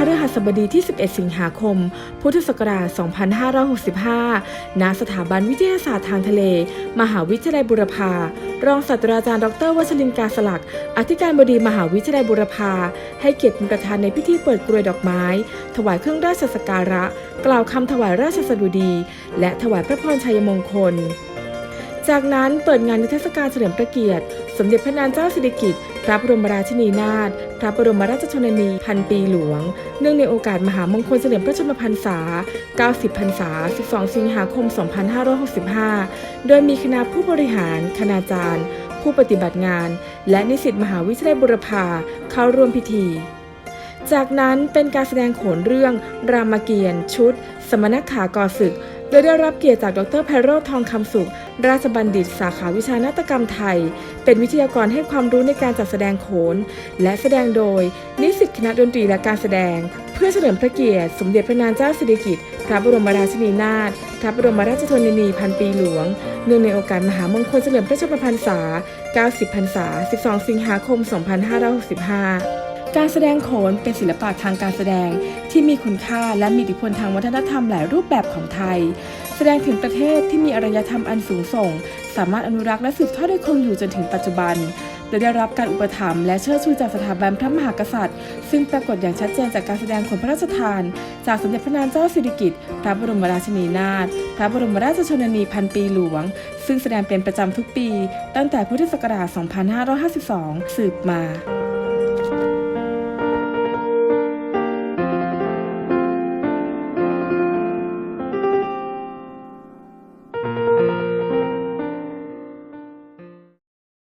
พฤหัสบดีที่ 11 สิงหาคม พุทธศักราช 2565 ณ สถาบันวิทยาศาสตร์ทางทะเล มหาวิทยาลัยบุรพา รองศาสตราจารย์ ดรวัชรินกาสลัก อธิการบดีมหาวิทยาลัยบุรพา ให้เกียรติเป็นประธานในพิธีเปิดกรวยดอกไม้ ถวายเครื่องราชสักการะ กล่าวคำถวายราชสดุดี และถวายพระพรชัยมงคลจากนั้นเปิดงานนิทรรศการเฉลิมพระเกียรติ สมเด็จพระนางเจ้าสิริกิติ์พระบรมราชินีนาถพระบรมราชชนนีพันปีหลวง เนื่องในโอกาสมหามงคลเฉลิมพระชนมพรรษา 90 พรรษา 12 สิงหาคม 2565 โดยมีคณะผู้บริหาร คณาจารย์ ผู้ปฏิบัติงาน และนิสิตมหาวิทยาลัยบุรพาเข้าร่วมพิธีจากนั้นเป็นการแสดงโขนเรื่องรามเกียรติ์ชุด สมณขากอศึก โดยได้รับเกียรติจากดรไพโรธทองคำสุข ราชบัณฑิต สาขาวิชานาฏกรรมไทย เป็นวิทยากรให้ความรู้ในการจัดแสดงโขน และแสดงโดย นิสิตคณะดนตรีและการแสดง เพื่อเฉลิมพระเกียรติ สมเด็จพระนางเจ้าสิริกิติ์พระบรมราชินีนาถพระบรมราชชนนีพันปีหลวง เนื่องในโอกาสมหามงคลเฉลิมพระชนมพรรษา 90 พรรษา 12 สิงหาคม 2565 การแสดงโขนเป็นศิลปะทางการแสดงที่มีคุณค่าและมีอิทธิพลทางวัฒนธรรมหลายรูปแบบของไทย แสดงถึงประเทศที่มีอารยธรรมอันสูงส่ง สามารถอนุรักษ์และสืบทอดได้คงอยู่จนถึงปัจจุบันโดยได้รับการอุปถัมภ์และเชิดชูจากสถาบันพระมหากษัตริย์ ซึ่งปรากฏอย่างชัดเจนจากการแสดงโขนพระราชทาน จากสมเด็จพระนางเจ้าสิริกิติ์พระบรมราชินีนาถพระบรมราชชนนีพันปีหลวง ซึ่งแสดงเป็นประจำทุกปี ตั้งแต่พุทธศักราช 2552 สืบมา